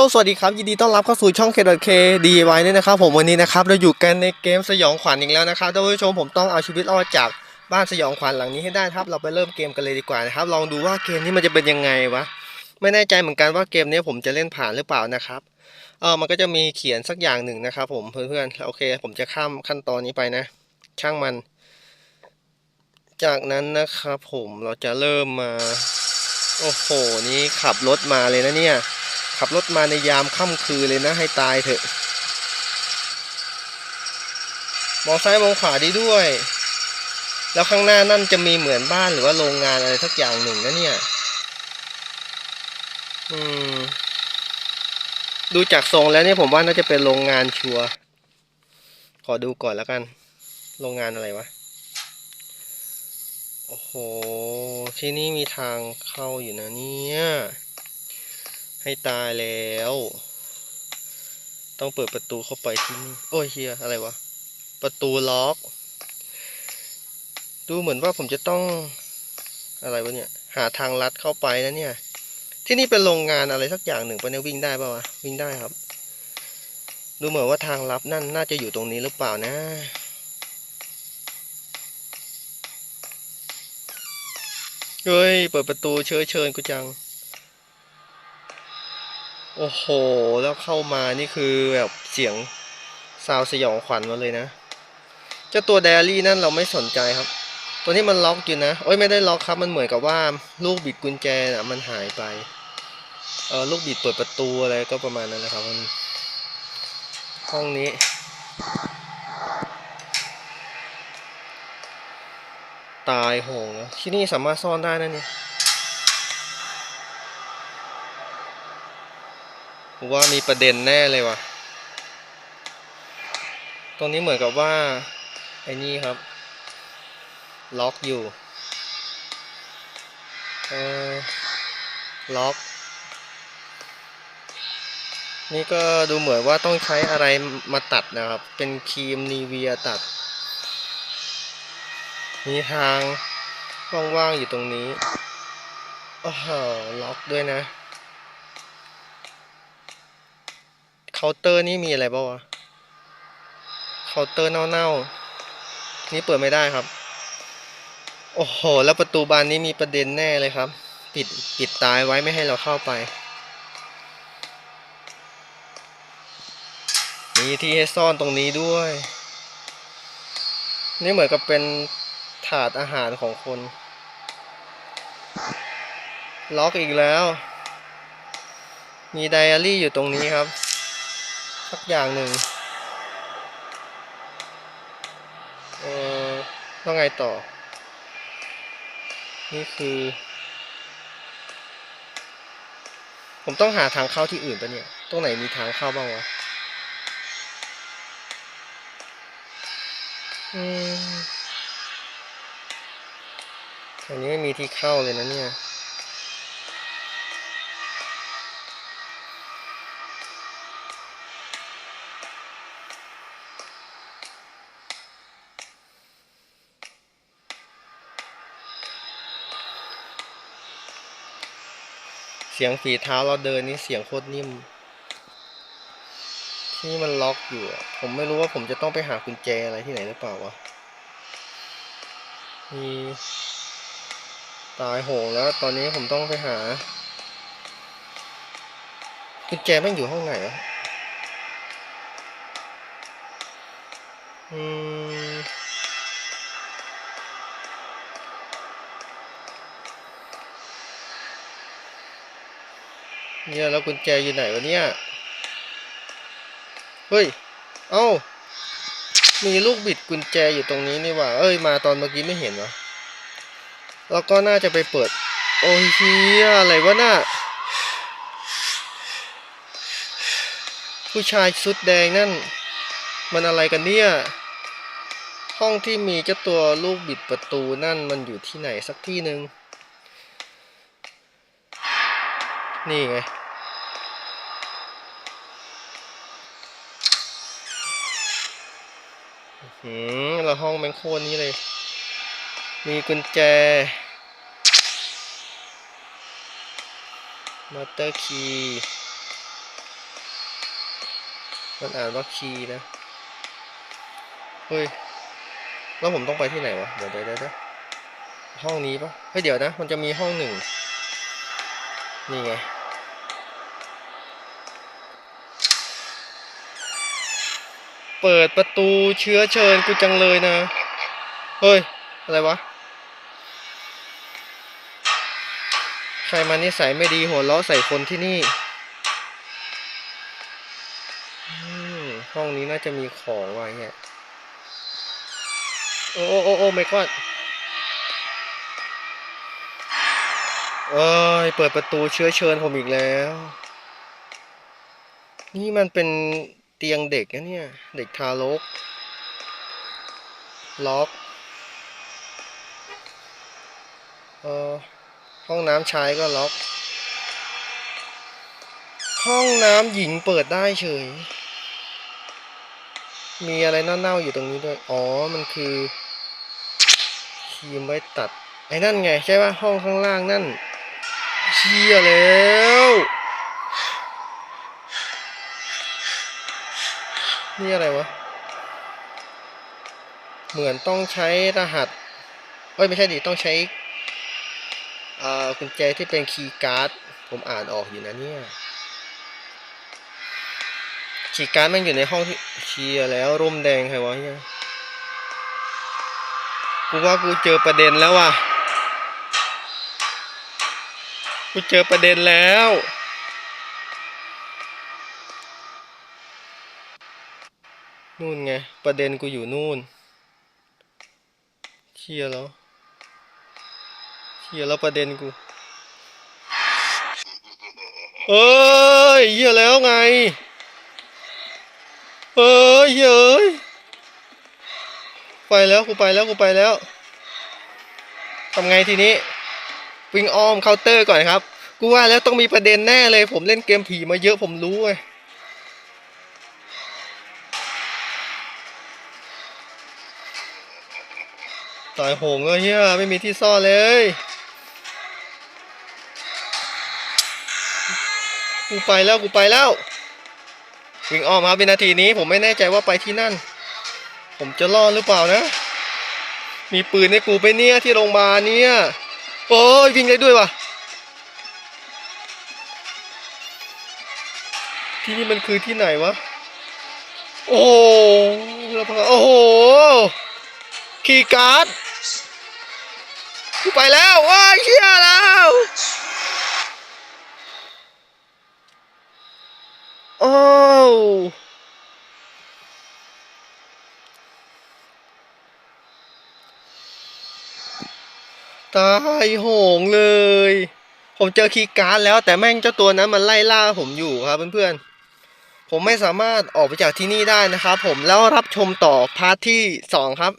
สวัสดีครับ ยินดีต้อนรับเข้าสู่ช่อง K.K DIY เนี่ยนะครับ ผมวันนี้นะครับเราอยู่กันในเกมสยองขวัญอีกแล้วนะครับท่านผู้ชมผมต้องเอาชีวิตรอดจากบ้านสยองขวัญหลังนี้ให้ได้ครับ เราไปเริ่มเกมกันเลยดีกว่านะครับ ลองดูว่าเกมนี้มันจะเป็นยังไงวะไม่แน่ใจเหมือนกันว่าเกมนี้ผมจะเล่นผ่านหรือเปล่านะครับเออมันก็จะมีเขียนสักอย่างหนึ่งนะครับ ผมเพื่อนๆโอเค ผมจะข้ามขั้นตอนนี้ไปนะ ช่างมัน จากนั้นนะครับ ผมเราจะเริ่มมา โอ้โห นี่ขับรถมาเลยนะเนี่ย ขับรถมาในยามค่ำคืนเลยนะให้ตายเถอะ มองซ้ายมองขวาด้ด้วย แล้วข้างหน้านั่นจะมีเหมือนบ้านหรือว่าโรงงานอะไรสักอย่างหนึ่งนะเนี่ย อืม ดูจากทรงแล้วเนี่ยผมว่าน่าจะเป็นโรงงานชัวขอดูก่อนแล้วกัน โรงงานอะไรวะ โอ้โห ที่นี่มีทางเข้าอยู่นะเนี่ย ให้ตายแล้ว ต้องเปิดประตูเข้าไปที่นี่ โอ้ยเฮียอะไรวะ ประตูล็อก ดูเหมือนว่าผมจะต้องอะไรวะเนี่ย หาทางลัดเข้าไปนะเนี่ย ที่นี่เป็นโรงงานอะไรสักอย่างหนึ่งปะเนี่ยวิ่งได้ปะวะ วิ่งได้ครับ ดูเหมือนว่าทางลับนั่นน่าจะอยู่ตรงนี้หรือเปล่านะเฮ้ย เปิดประตูเชิญเชิญกูจัง โอ้โห แล้วเข้ามานี่คือแบบเสียงซาวสยองขวัญมาเลยนะ เจ้าตัวไดอารี่นั่นเราไม่สนใจครับ ตัวนี้มันล็อกอยู่นะ โอ้ยไม่ได้ล็อกครับ มันเหมือนกับว่าลูกบิดกุญแจนะมันหายไป เออลูกบิดเปิดประตูอะไรก็ประมาณนั้นแหละครับห้องนี้ ตายโหงนะที่นี่สามารถซ่อนได้นะเนี่ย ผมว่ามีประเด็นแน่เลยว่ะ ตรงนี้เหมือนกับว่า ไอ้นี่ครับ ล็อกอยู่ เออล็อก นี่ก็ดูเหมือนว่าต้องใช้อะไรมาตัดนะครับ เป็นครีมนีเวียตัด มีทางว่างๆอยู่ตรงนี้โอ้โหล็อกด้วยนะ เคาน์เตอร์นี่มีอะไรบ้างวะเคาน์เตอร์เน่าๆนี่เปิดไม่ได้ครับ โอ้โห แล้วประตูบานนี้มีประเด็นแน่เลยครับ ปิดปิดตายไว้ไม่ให้เราเข้าไปมีที่ให้ซ่อนตรงนี้ด้วย นี่เหมือนกับเป็นถาดอาหารของคน ล็อกอีกแล้ว มีไดอารี่อยู่ตรงนี้ครับ สักอย่างหนึ่งเออต้องไงต่อ นี่คือ ผมต้องหาทางเข้าที่อื่นปะเนี่ย ตรงไหนมีทางเข้าบ้างวะ อืมอันนี้ไม่มีที่เข้าเลยนะเนี่ย สียงฝีเท้าเราเดินนี่เสียงโคตรนิ่ม ที่มันล็อกอยู่ ผมไม่รู้ว่าผมจะต้องไปหากุญแจอะไรที่ไหนหรือเปล่าวะมีตายโหงแล้ว ตอนนี้ผมต้องไปหากุญแจม่งอยู่ห้องไหนวะอืม เนี่ยแล้วกุญแจอยู่ไหนวะเนี่ย เฮ้ย เอ้า มีลูกบิดกุญแจอยู่ตรงนี้นี่หว่า เอ้ย มาตอนเมื่อกี้ไม่เห็นวะแล้วก็น่าจะไปเปิด โอ้ยเฮียอะไรวะน่ะผู้ชายชุดแดงนั่น มันอะไรกันเนี่ย ห้องที่มีเจ้าตัวลูกบิดประตูนั่นมันอยู่ที่ไหนสักที่หนึ่ง นี่ไง หืมแล้วห้องแมงโคนี้เลย มีกุญแจมาเตอร์คีย์มันอ่านว่าคีย์นะ เฮ้ย แล้วผมต้องไปที่ไหนวะ เดี๋ยวเดี๋ยวเดี๋ยวห้องนี้ปะเฮ้ยเดี๋ยวนะ มันจะมีห้องหนึ่ง นี่ไง เปิดประตูเชื้อเชิญกูจังเลยนะ เฮ้ย อะไรวะ ใครมานิสัยไม่ดีหัวล้อใส่คนที่นี่ ห้องนี้น่าจะมีของไว้เนี่ยโอ้โอ้โอ้ไม่ก เอ้ย เปิดประตูเชื้อเชิญผมอีกแล้ว นี่มันเป็นเตียงเด็กนะเนี่ย เด็กทารก ล็อก เออห้องน้ำชายก็ล็อก ห้องน้ำหญิงเปิดได้เฉย มีอะไรเน่าๆอยู่ตรงนี้ด้วย อ๋อ มันคือครีมไว้ตัดไอ้นั่นไง ใช่ป่ะห้องข้างล่างนั่น เชี่ยแล้วนี่อะไรวะ เหมือนต้องใช้รหัส เอ้ย ไม่ใช่ดิ ต้องใช้กุญแจที่เป็นคีย์การ์ด ผมอ่านออกอยู่นะเนี่ย คีย์การ์ดมันอยู่ในห้องที่เชียแล้วร่มแดงใครวะเนี่ย กูว่ากูเจอประเด็นแล้วว่ะ กูเจอประเด็นแล้ว นู่นไง ประเด็นกูอยู่นู่นเชียแล้วเชียแล้วประเด็นกู เอ้ยเหี้ยแล้วไง เอ้ยเฮ้ยไปแล้วกูไปแล้วกูไปแล้วทำไงทีนี้ วิ่งอ้อมเคาน์เตอร์ก่อนครับ กูว่าแล้วต้องมีประเด็นแน่เลย ผมเล่นเกมผีมาเยอะผมรู้ไงตายโหงเลยเฮียไม่มีที่ซ่อนเลยกูไปแล้วกูไปแล้ววิ่งอ้อมครับวินาทีนี้ผมไม่แน่ใจว่าไปที่นั่น ผมจะรอดหรือเปล่านะ มีปืนในกูไปเนี่ยที่โรงพยาบาลเนี่ย โอ้ยวิ่งได้ด้วยว่ะ ที่นี่มันคือที่ไหนวะ โอ้โหโอ้โหคีย์การ์ดไปแล้วว้าเชี่ยแล้วโอ้ ตายโหงเลย ผมเจอคีการ์ดแล้วแต่แม่งเจ้าตัวนั้นมันไล่ล่าผมอยู่ครับเพื่อนๆ ผมไม่สามารถออกไปจากที่นี่ได้นะครับผมแล้วรับชมต่อพาร์ทที่สองครับ